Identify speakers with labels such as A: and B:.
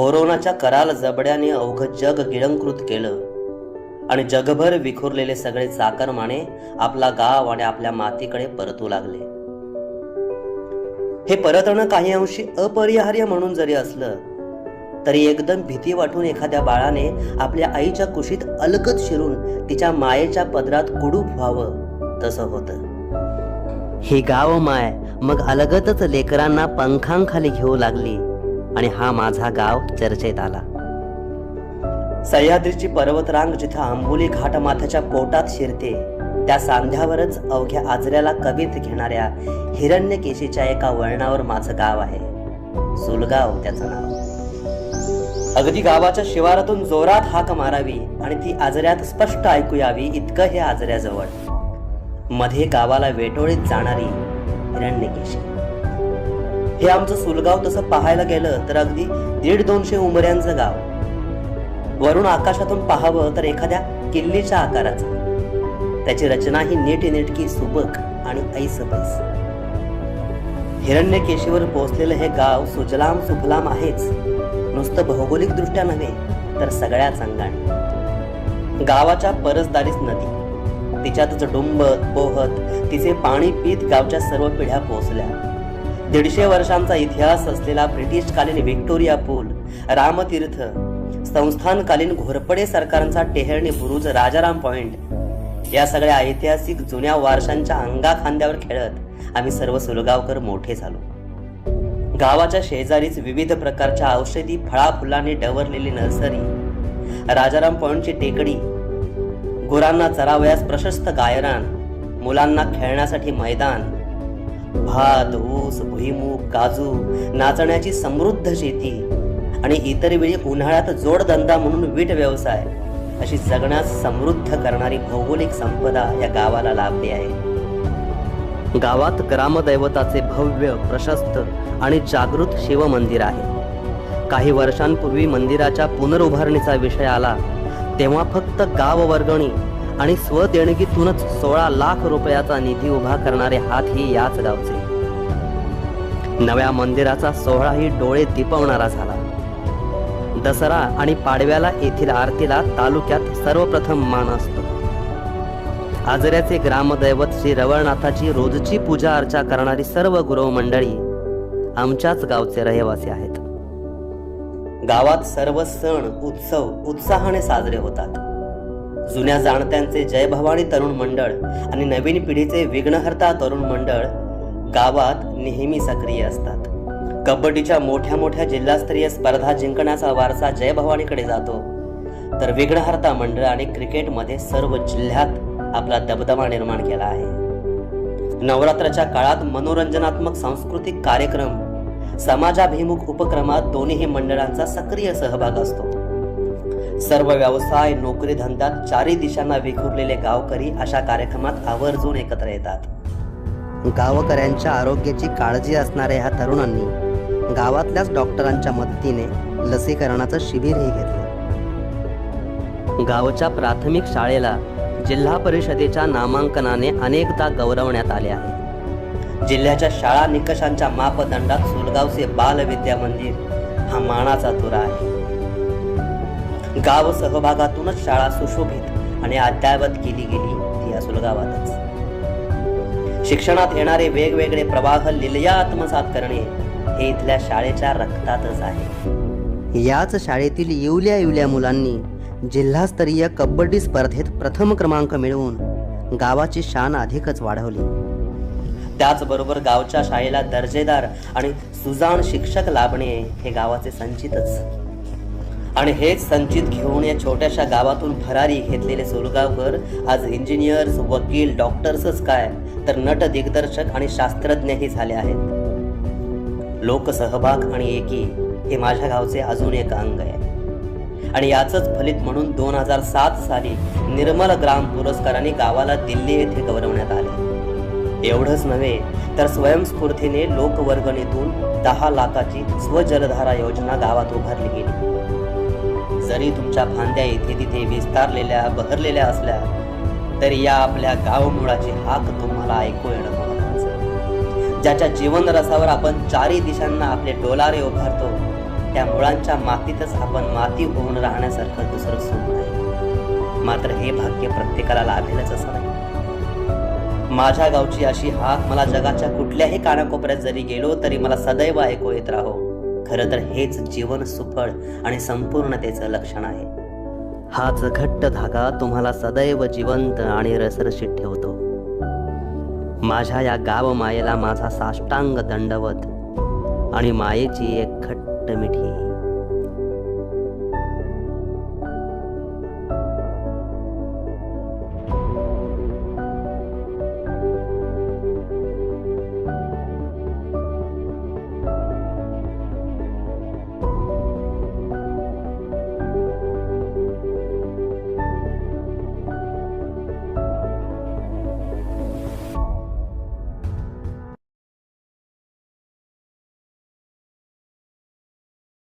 A: कोरोनाच्या कराल जबड्याने अवघं जग गिळंकृत केलं. आणि जगभर विखुरलेले सगळे चाकरमाने आपला गाव आणि आपल्या मातीकडे परतू लागले. हे परतणं काही अंशी अपरिहार्य म्हणून जरी असलं तरी एकदम भीती वाटून एखाद्या बाळाने आपल्या आईच्या कुशीत अलकत शिरून तिच्या मायेच्या पदरात कुडूप व्हावं तसं होतं. ही गाव माय मग अलगतच लेकरांना पंखांखाली घेऊ लागली. आणि हा माझा गाव चर्चेत आला. सह्याद्रीची पर्वतरांग जिथं आंबोली घाटमाथ्याच्या पोटात शिरते त्या सांध्यावरच अवघ्या आजऱ्याला कवीत घेणाऱ्या हिरण्यकेशीच्या एका वळणावर माझं गाव आहे. सुलगाव त्याचं नाव. अगदी गावाच्या शिवारातून जोरात हाक मारावी आणि ती आजऱ्यात स्पष्ट ऐकू यावी इतकं हे आजऱ्याजवळ. मध्ये गावाला वेटोळीत जाणारी हिरण्यकेशी. हे आमचं सुलगाव तसं पाहायला गेलं तर अगदी दीड दोनशे उमऱ्यांचं गाव. वरून आकाशातून पाहावं तर एखाद्या किल्लीच्या आकाराचं. त्याची रचना ही नीटनेटकी सुबक आणि ऐसपैस. हिरण्यकेशीवर पोहोचलेलं हे गाव सुजलाम सुफलाम आहेच. नुसतं भौगोलिक दृष्ट्या नव्हे तर सगळ्याच अंगाने. गावाच्या परसदारीच नदी. तिच्यातच डुंबत पोहत तिचे पाणी पीत गावच्या सर्व पिढ्या पोहोचल्या. दीडशे वर्षांचा इतिहास असलेला ब्रिटिशकालीन व्हिक्टोरिया पूल रामतीर्थ संस्थानकालीन घोरपडे सरकारांचा टेहळणी बुरुज राजाराम पॉइंट या सगळ्या ऐतिहासिक जुन्या वारशांच्या अंगा खांद्यावर खेळत आम्ही सर्व सुलगावकर मोठे झालो. गावाच्या शेजारीच विविध प्रकारच्या औषधी फळाफुलांनी डवरलेली नर्सरी राजाराम पॉइंटची टेकडी गुरांना चरावयास प्रशस्त गायरान मुलांना खेळण्यासाठी मैदान भात ऊस भुईमूग काजू नाचण्याची समृद्ध शेती आणि इतर वेळी उन्हाळ्यात जोडधंदा म्हणून वीट व्यवसाय अशी जगण्यास समृद्ध करणारी भौगोलिक संपदा या गावाला लाभली आहे. गावात ग्रामदैवताचे भव्य प्रशस्त आणि जागृत शिवमंदिर आहे. काही वर्षांपूर्वी मंदिराच्या पुनरुभारणीचा विषय आला तेव्हा फक्त गाव वर्गणी आणि स्वदेणगीतूनच सोळा लाख रुपयाचा निधी उभा करणारे हात ही याच गावचे. नव्या मंदिराचा सोहळाही डोळे दिपवणारा झाला. दसरा आणि पाडव्याला येथील आरतीला तालुक्यात सर्वप्रथम मान असतो. आजऱ्याचे ग्रामदैवत श्री रवळनाथाची रोजची पूजा अर्चा करणारी सर्व गुरव मंडळी आमच्याच गावचे रहिवासी आहेत. गावात सर्व सण उत्सव उत्साहाने साजरे होतात. जुन्या जाणत्यांचे जय भवानी तरुण मंडळ आणि नवीन पिढीचे विघ्नहर्ता तरुण मंडळ गावात नेहमी सक्रिय असतात. कबड्डीच्या मोठ्या मोठ्या जिल्हास्तरीय स्पर्धा जिंकण्याचा वारसा जय भवानीकडे जातो. तर विघ्नहर्ता मंडळ आणि क्रिकेटमध्ये सर्व जिल्ह्यात आपला दबदबा निर्माण केला आहे. नवरात्राच्या काळात मनोरंजनात्मक सांस्कृतिक कार्यक्रम समाजाभिमुख उपक्रमात दोन्ही मंडळांचा सक्रिय सहभाग असतो. सर्व व्यवसाय नोकरी धंद्यात चारही दिशांना विखुरलेले गावकरी अशा कार्यक्रमात आवर्जून एकत्र येतात. गावकऱ्यांच्या आरोग्याची काळजी असणाऱ्या ह्या तरुणांनी गावातल्याच डॉक्टरांच्या मदतीने लसीकरणाचं शिबिरही घेतलं. गावच्या प्राथमिक शाळेला जिल्हा परिषदेच्या नामांकनाने अनेकदा गौरवण्यात आले आहे. जिल्ह्याच्या शाळा निकषांच्या मापदंडात सुलगावचे बाल विद्या मंदिर हा मानाचा तुरा आहे. गाव सहभागातूनच शाळा सुशोभित आणि अद्यावत केली गेली ती असुल गावातच शिक्षणात येणारे वेगवेगळे प्रवाह लिलया आत्मसात करणे हे इथल्या शाळेच्या रक्तातच आहे. याच शाळेतील येवल्या येवल्या मुलांनी जिल्हास्तरीय कबड्डी स्पर्धेत प्रथम क्रमांक मिळवून गावाची शान अधिकच वाढवली. त्याचबरोबर गावच्या शाळेला दर्जेदार आणि सुजाण शिक्षक लाभणे हे गावाचे संचितच. आणि हेच संचित घेऊन या छोट्याशा गावातून फरारी घेतलेले सोलगावकर आज इंजिनियर्स वकील डॉक्टर्सच काय तर नट दिग्दर्शक आणि शास्त्रज्ञही झाले आहेत. लोकसहभाग आणि एकी हे माझ्या गावचे अजून एक अंग आहे. आणि याचंच फलित म्हणून दोन हजार सात साली निर्मल ग्राम पुरस्काराने गावाला दिल्ली येथे गौरवण्यात आले. एवढंच नव्हे तर स्वयंस्फूर्तीने लोकवर्गणीतून दहा लाखाची स्वजलधारा योजना गावात उभारली गेली. जरी तुमच्या फांद्या इथे तिथे विस्तारलेल्या बहरलेल्या असल्या तरी या आपल्या गावमुळाची हाक तुम्हाला ऐकू येणं महत्वाचं. ज्याच्या जीवन रसावर आपण चारी दिशांना आपले डोलारे उभारतो त्या मुळांच्या मातीतच आपण माती होऊन राहण्यासारखं दुसरं सुख नाही. मात्र हे भाग्य प्रत्येकाला लाभेलच असं नाही. माझ्या गावची अशी हाक मला जगाच्या कुठल्याही कानाकोपऱ्यात जरी गेलो तरी मला सदैव ऐकू येत राहो. खरं तर हेच जीवन सुफळ आणि संपूर्णतेचं लक्षण आहे. हाच घट्ट धागा तुम्हाला सदैव जिवंत आणि रसरशीत ठेवतो. माझ्या या गाव मायेला माझा साष्टांग दंडवत आणि मायेची एक घट्ट मिठी.